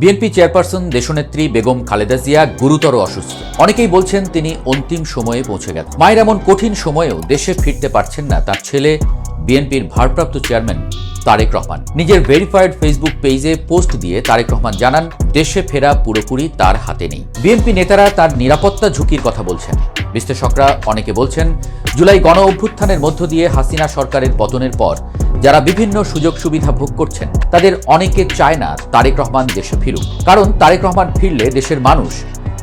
BNP chairperson দেশনেত্রী বেগম খালেদা জিয়া গুরুতর অসুস্থ। অনেকেই বলছেন তিনি অন্তিম সময়ে পৌঁছে গেছেন মায়ের এমন কঠিন সময়েও দেশে ফিরতে পারছেন না তার ছেলে, বিএনপির ভারপ্রাপ্ত চেয়ারম্যান তারেক রহমান। নিজের ভেরিফাইড ফেসবুক পেজে পোস্ট দিয়ে তারেক রহমান জানান, দেশে ফেরা পুরোপুরি তার হাতে নেই। বিএনপি নেতারা তার নিরাপত্তা ঝুঁকির কথা বলছেন। বিশ্লেষকরা অনেকে বলছেন, জুলাই গণ অভ্যুত্থানের মধ্য দিয়ে হাসিনা সরকারের পতনের পর যারা বিভিন্ন সুযোগ সুবিধা ভোগ করছেন, তাদের অনেকে চায় না তারেক রহমান দেশে ফিরুক। কারণ তারেক রহমান ফিরলে দেশের মানুষ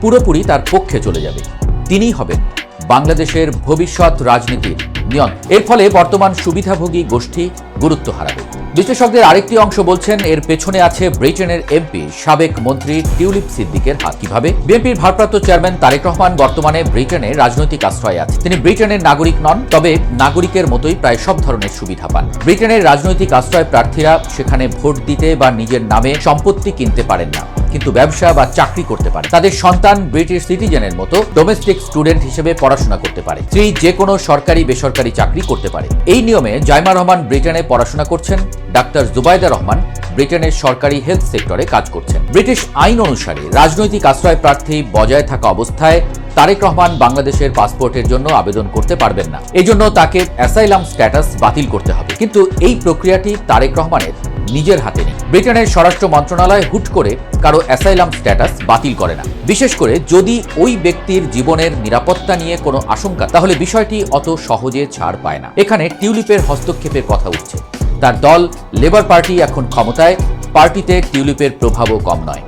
পুরোপুরি তার পক্ষে চলে যাবে। তিনিই হবেন বাংলাদেশের ভবিষ্যৎ রাজনীতির নিয়ন এর ফলে বর্তমান সুবিধাভোগী গোষ্ঠী গুরুত্ব হারাবে। বিশ্লেষকদের আরেকটি অংশ বলছেন, এর পেছনে আছে ব্রিটেনের এমপি সাবেক মন্ত্রী টিউলিপ সিদ্দিকের হাত। কীভাবে? বিএনপির ভারপ্রাপ্ত চেয়ারম্যান তারেক রহমান বর্তমানে ব্রিটেনে রাজনৈতিক আশ্রয় আছে তিনি ব্রিটেনের নাগরিক নন, তবে নাগরিকের মতোই প্রায় সব ধরনের সুবিধা পান। ব্রিটেনের রাজনৈতিক আশ্রয় প্রার্থীরা সেখানে ভোট দিতে বা নিজের নামে সম্পত্তি কিনতে পারেন না। কিন্তু ব্যবসা বা চাকরি করতে পারে। তাদের সন্তান ব্রিটিশ সিটিজেনের মতো ডোমেস্টিক স্টুডেন্ট হিসেবে পড়াশোনা করতে পারে। স্ত্রী যে কোনো সরকারি, বেসরকারি চাকরি করতে পারে। এই নিয়মে জাইমা রহমান ব্রিটেনে পড়াশোনা করছেন, ডাক্তার জুবাইদা রহমান ব্রিটেনের সরকারি হেলথ সেক্টরে কাজ করছেন। ব্রিটিশ আইন অনুসারে রাজনৈতিক আশ্রয় প্রার্থী বজায় থাকা অবস্থায় তারেক রহমান বাংলাদেশের পাসপোর্টের জন্য আবেদন করতে পারবেন না। এজন্য তাকে অ্যাসাইলাম স্ট্যাটাস বাতিল করতে হবে। কিন্তু এই প্রক্রিয়াটি তারেক রহমানের নিজের হাতে নেই। ব্রিটেনের স্বরাষ্ট্র মন্ত্রণালয় হুট করে কারও অ্যাসাইলাম স্ট্যাটাস বাতিল করে না। বিশেষ করে যদি ওই ব্যক্তির জীবনের নিরাপত্তা নিয়ে কোনো আশঙ্কা, তাহলে বিষয়টি অত সহজে ছাড় পায় না। এখানে টিউলিপের হস্তক্ষেপের কথা উঠছে। তার দল, লেবার পার্টি এখন ক্ষমতায়, পার্টিতে টিউলিপের প্রভাবও কম নয়।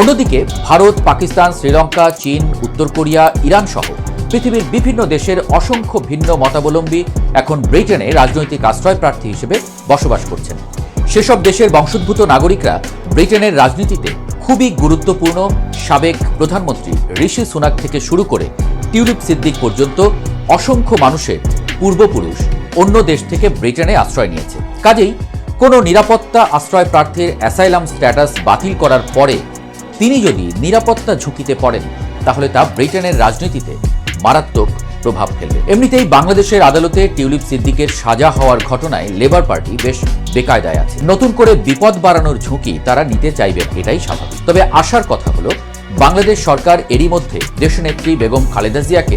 অন্যদিকে ভারত, পাকিস্তান, শ্রীলঙ্কা, চীন, উত্তর কোরিয়া, ইরান সহ পৃথিবীর বিভিন্ন দেশের অসংখ্য ভিন্ন মতাবলম্বী এখন ব্রিটেনে রাজনৈতিক আশ্রয় প্রার্থী হিসেবে বসবাস করছেন। সেসব দেশের বংশোদ্ভূত নাগরিকরা ব্রিটেনের রাজনীতিতে খুবই গুরুত্বপূর্ণ সাবেক প্রধানমন্ত্রী ঋষি সুনাক থেকে শুরু করে টিউলিপ সিদ্দিক পর্যন্ত অসংখ্য মানুষের পূর্বপুরুষ অন্য দেশ থেকে ব্রিটেনে আশ্রয় নিয়েছে। কাজেই কোনো নিরাপত্তা আশ্রয় প্রার্থীর অ্যাসাইলাম স্ট্যাটাস বাতিল করার পরে তিনি যদি নিরাপত্তা ঝুঁকিতে পড়েন, তাহলে তা ব্রিটেনের রাজনীতিতে মারাত্মক প্রভাব ফেলবে। এমনিতেই বাংলাদেশের আদালতে টিউলিপ সিদ্দিকের সাজা হওয়ার ঘটনায় লেবার পার্টি বেশ বেকায়দায় আছে। নতুন করে বিপদ বাড়ানোর ঝুঁকি তারা নিতে চাইবেন এটাই স্বাভাবিক। তবে আশার কথা হলো, বাংলাদেশ সরকার এরই মধ্যে দেশনেত্রী বেগম খালেদা জিয়াকে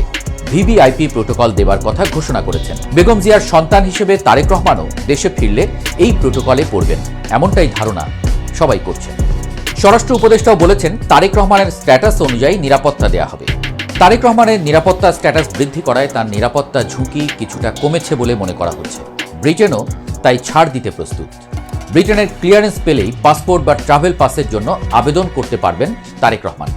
ভিভিআইপি প্রোটোকল দেবার কথা ঘোষণা করেছেন। বেগম জিয়ার সন্তান হিসেবে তারেক রহমানও দেশে ফিরলে এই প্রোটোকলে পড়বেন, এমনটাই ধারণা সবাই করছেন। স্বরাষ্ট্র উপদেষ্টাও বলেছেন, তারেক রহমানের স্ট্যাটাস অনুযায়ী নিরাপত্তা দেওয়া হবে। তারেক রহমানের নিরাপত্তা স্ট্যাটাস বৃদ্ধি করায় তার নিরাপত্তা ঝুঁকি কিছুটা কমেছে বলে মনে করা হচ্ছে। ব্রিটেনও তাই ছাড় দিতে প্রস্তুত। ব্রিটেনের ক্লিয়ারেন্স পেলেই পাসপোর্ট বা ট্রাভেল পাসের জন্য আবেদন করতে পারবেন তারেক রহমান।